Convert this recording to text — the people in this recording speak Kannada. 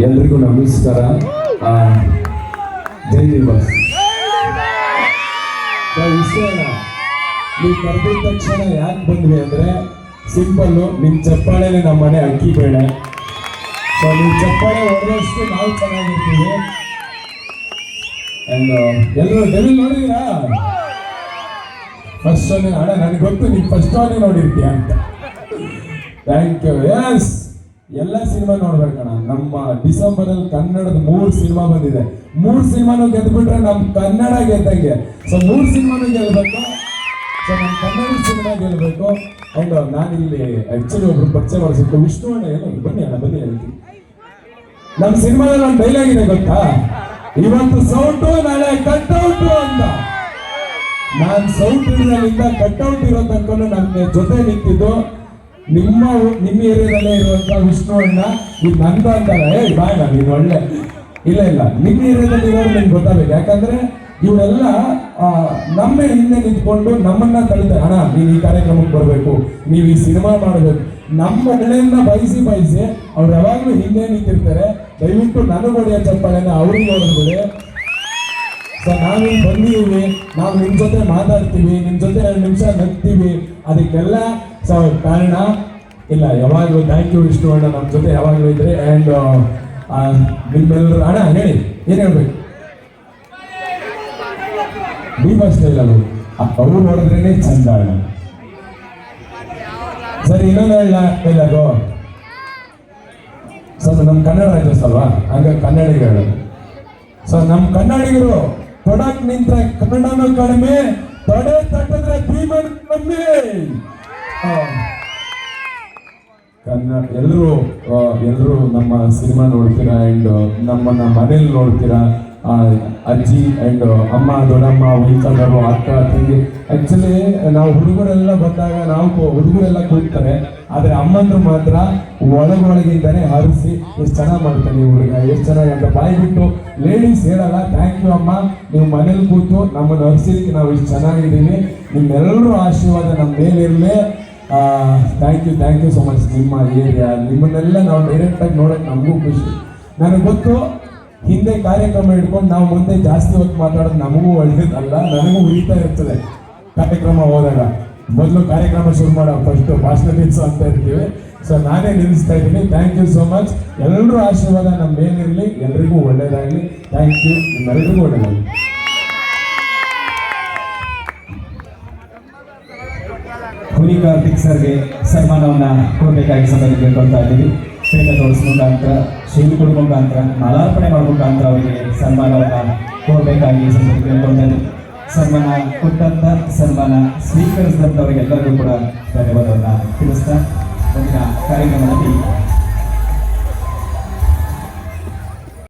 ಎಲ್ರಿಗೂ ನಮಸ್ಕಾರ. ಜೈ ವಿಷಯ ನೀವು ಕರೆದಿದ ತಕ್ಷಣ ಯಾಕೆ ಬಂದ್ವಿ ಅಂದ್ರೆ ಸಿಂಪಲ್ಲು ನಿಮ್ಮ ಚಪ್ಪಾಳೆನೆ ನಮ್ಮ ಮನೆ ಅಕ್ಕಿ ಬೇಳೆ. ಸೊ ನಿಮ್ಮ ಚಪ್ಪಾಳೆ ಹೊಡೆದಷ್ಟು ನಾವು ಚೆನ್ನಾಗಿರ್ತೀವಿ. ಅಂಡ್ ಎಲ್ಲರೂ ಡೆವಿಲ್ ನೋಡಿದ್ರಾ? ಫಸ್ಟ್ ಅಣ್ಣ, ನನಗೆ ಗೊತ್ತು ನೀವು ಫಸ್ಟ್ ಶೋನೇ ನೋಡಿರ್ತೀಯ ಅಂತ. ಥ್ಯಾಂಕ್ ಯು ಎಸ್ ಎಲ್ಲ ಸಿನಿಮಾ ನೋಡ್ಬೇಕಣ ನಮ್ಮ ಡಿಸೆಂಬರ್ ಅಲ್ಲಿ ಕನ್ನಡದ ಮೂರು ಸಿನಿಮಾ ಬಂದಿದೆ. ಮೂರು ಸಿನಿಮಾನು ಗೆದ್ಬಿಟ್ರೆ ನಮ್ಮ ಕನ್ನಡ ಗೆದ್ದಂಗೆ. ಸೊ ಮೂರು ಸಿನಿಮಾನು ಗೆಲ್ಬೇಕು. ಸೊ ನಮ್ಮ ಕನ್ನಡ ಸಿನಿಮಾ ಗೆಲ್ಬೇಕು. ಅಂಡ್ ನಾನು ಇಲ್ಲಿ ಆಕ್ಚುಲಿ ಒಬ್ರು ಪರಿಚಯ ಮಾಡಿಸಿದ್ದು ವಿಷ್ಣು ಅಣ್ಣ. ಏನೋ, ಬನ್ನಿ ಅಣ್ಣ, ಬನ್ನಿ ಹೇಳ್ತೀನಿ ನಮ್ಮ ಸಿನಿಮಾದಲ್ಲಿ ಒಂದು ಡೈಲಾಗ್ ಇದೆ ಗೊತ್ತಾ? ಇವತ್ತು ಸೌಟು, ನಾಳೆ ಕಟ್ಔಟು ಅಂತ. ನಾನ್ ಸೌಟ್ ಇರೋದ್ರಿಂದ ಕಟ್ಔಟ್ ಇರೋ ತನಕ ನನ್ನ ಜೊತೆ ನಿಂತಿದ್ದು. ನಿಮ್ಮ ನಿಮ್ಮ ಏರಿಯಾದಲ್ಲೇ ಇರುವಂತ ವಿಷ್ಣು ಅಣ್ಣ ಇದು ನಂದ ಅಂತಾರೆ ಏ ಬಾಯ್ ನೀನು ಒಳ್ಳೆ. ಇಲ್ಲ ಇಲ್ಲ. ನಿಮ್ಮ ಏರಿಯಾದಲ್ಲಿ ಇರೋರು ನಿಮ್ಗೆ ಗೊತ್ತಾಗಬೇಕು. ಯಾಕಂದ್ರೆ ಇವರೆಲ್ಲ ನಮ್ಮ ಹಿಂದೆ ನಿಂತ್ಕೊಂಡು ನಮ್ಮನ್ನ ತಳಿತಾರೆ ಅಣ್ಣ ನೀವು ಈ ಕಾರ್ಯಕ್ರಮಕ್ಕೆ ಬರಬೇಕು. ನೀವು ಈ ಸಿನಿಮಾ ಮಾಡಬೇಕು ನಮ್ಮ ಮನೆಯನ್ನ ಬಯಸಿ ಬಯಸಿ ಅವ್ರು ಯಾವಾಗಲೂ ಹಿಂದೆ ನಿಂತಿರ್ತಾರೆ. ದಯವಿಟ್ಟು ನನಗೆ ಹೊಡೆಯೋ ಚಪ್ಪಾಳೆನ ಅವ್ರಿಗೆ ನೋಡಿದ್ಬಿಡಿ ಸೊ ನಾವು ಬಂದಿದ್ದೀವಿ. ನಾವು ನಿಮ್ಮ ಜೊತೆ ಮಾತಾಡ್ತೀವಿ. ನಿಮ್ಮ ಜೊತೆ ಎರಡು ನಿಮಿಷ ನಗ್ತೀವಿ. ಅದಕ್ಕೆಲ್ಲ ಸೊ ಕಾರಣ ಇಲ್ಲ, ಯಾವಾಗಲೂ ಥ್ಯಾಂಕ್ ಯು ವಿಷ್ಣು ಅಣ್ಣ ನಮ್ಮ ಜೊತೆ ಯಾವಾಗಲೂ ಇದ್ದರೆ ಆ್ಯಂಡ್ ನಿಮ್ಮೆಲ್ಲರೂ ಅಣ್ಣ, ಹೇಳಿ, ಏನು ಹೇಳ್ಬೇಕು? ಡಿ ಬಸ್ ಸ್ಟೈಲ್ ಅದು ಅವ್ರು ನೋಡಿದ್ರೇನೆ ಚಂದ, ಅಣ್ಣ. ಸರಿ, ಇನ್ನೊಂದು ಹೇಳ, ಹೇಳೋದು. ಸರ್ ನಮ್ಮ ಕನ್ನಡ ರಾಜ್ಯೋತ್ಸವ ಅಲ್ವಾ ಹಂಗ ಕನ್ನಡಿಗ ಹೇಳೋದು. ಸೊ ನಮ್ಮ ಕನ್ನಡಿಗರು ತೊಡಕ್ ನಿಂತ್ರೆ ಕನ್ನಡನೂ ಕಡಿಮೆ, ತೊಡೆ ತಟ್ಟಿದ್ರೆ ಭೀಮನ್ ಕಮ್ಮಿ. ಕನ್ನಡ ಎಲ್ಲರೂ ಎಲ್ಲರೂ ನಮ್ಮ ಸಿನಿಮಾ ನೋಡ್ತೀರಾ ಆ್ಯಂಡ್ ನಮ್ಮನ್ನ ಮನೇಲಿ ನೋಡ್ತೀರಾ? ಅಜ್ಜಿ ಆ್ಯಂಡ್ ಅಮ್ಮ, ದೊಡ್ಡಮ್ಮ, ವೈಕಲ್ಲರು, ಅಕ್ಕ, ತಂಗಿ ಆ್ಯಕ್ಚುಲಿ ನಾವು ಹುಡುಗರೆಲ್ಲ ಬಂದಾಗ ನಾವು ಹುಡುಗರೆಲ್ಲ ಕೂಗ್ತಾರೆ. ಆದರೆ ಅಮ್ಮಂದ್ರು ಮಾತ್ರ ಒಳಗೊಳಗಿದ್ದಾನೆ ಹರಿಸಿ ಎಷ್ಟು ಚೆನ್ನಾಗಿ ಮಾಡ್ತಾನೆ ನೀವು ಹುಡುಗ, ಎಷ್ಟು ಚೆನ್ನಾಗಿ ಅಂತ ಬಾಯಿ ಬಿಟ್ಟು ಲೇಡೀಸ್ ಹೇಳಲ್ಲ ಥ್ಯಾಂಕ್ ಯು ಅಮ್ಮ. ನೀವು ಮನೇಲಿ ಕೂತು ನಮ್ಮನ್ನು ಹರಿಸಿದಕ್ಕೆ ನಾವು ಇಷ್ಟು ಚೆನ್ನಾಗಿದ್ದೀವಿ. ನಿಮ್ಮೆಲ್ಲರೂ ಆಶೀರ್ವಾದ ನಮ್ಮ ಮೇಲಿರಲಿ. Thank you thank you so much ನಿಮ್ಮ ಏರಿಯಾ ನಿಮ್ಮನ್ನೆಲ್ಲ ನಾವು ಡೈರೆಕ್ಟಾಗಿ ನೋಡೋಕೆ ನಮಗೂ ಖುಷಿ. ನನಗೆ ಗೊತ್ತು, ಹಿಂದೆ ಕಾರ್ಯಕ್ರಮ ಇಟ್ಕೊಂಡು ನಾವು ಮುಂದೆ ಜಾಸ್ತಿ ಹೊತ್ತು ಮಾತಾಡೋದು ನಮಗೂ ಒಳ್ಳೇದಲ್ಲ, ನನಗೂ ಉಳಿತಾ ಇರ್ತದೆ ಕಾರ್ಯಕ್ರಮ ಹೋದಾಗ. ಮೊದಲು ಕಾರ್ಯಕ್ರಮ ಶುರು ಮಾಡೋ ಫಸ್ಟ್ ನಿಲ್ಸು ಅಂತ ಇರ್ತೀವಿ. ಸೊ ನಾನೇ ನಿಲ್ಲಿಸ್ತಾ ಇದ್ದೀನಿ. ಥ್ಯಾಂಕ್ ಯು ಸೋ ಮಚ್ ಎಲ್ಲರೂ ಆಶೀರ್ವಾದ ನಮ್ಮ ಮೇಲಿರಲಿ ಎಲ್ರಿಗೂ ಒಳ್ಳೇದಾಗಲಿ. ಥ್ಯಾಂಕ್ ಯು ನಿಮ್ಮೆಲ್ಲರಿಗೂ ಒಳ್ಳೇದಾಗಲಿ. ಹುಲಿ ಕಾರ್ತಿಕ್ ಸರ್ಗೆ ಸನ್ಮಾನವನ್ನು ಕೊಡಬೇಕಾಗಿ ಸಂಬಂಧ ಕೇಳ್ಕೊಳ್ತಾ ಇದ್ದೀವಿ. ಪೇಟ ತೋರಿಸ್ ಮುಖಾಂತರ ಶೈಲಿ ಕೊಡುವ ಮುಖಾಂತರ, ಮಾಲಾರ್ಪಣೆ ಮಾಡುವ ಮುಖಾಂತರ ಅವರಿಗೆ ಸನ್ಮಾನವನ್ನು ಕೊಡಬೇಕಾಗಿ ಸಂಬಂಧ ಕೇಳ್ಕೊಳ್ತಾ ಸನ್ಮಾನ ಕೊಟ್ಟಂಥ ಸನ್ಮಾನ ಸ್ವೀಕರಿಸಿದಂಥವರಿಗೆಲ್ಲರಿಗೂ ಕೂಡ ಧನ್ಯವಾದವನ್ನು ತಿಳಿಸ್ತಾ, ಮುಂದಿನ ಕಾರ್ಯಕ್ರಮದಲ್ಲಿ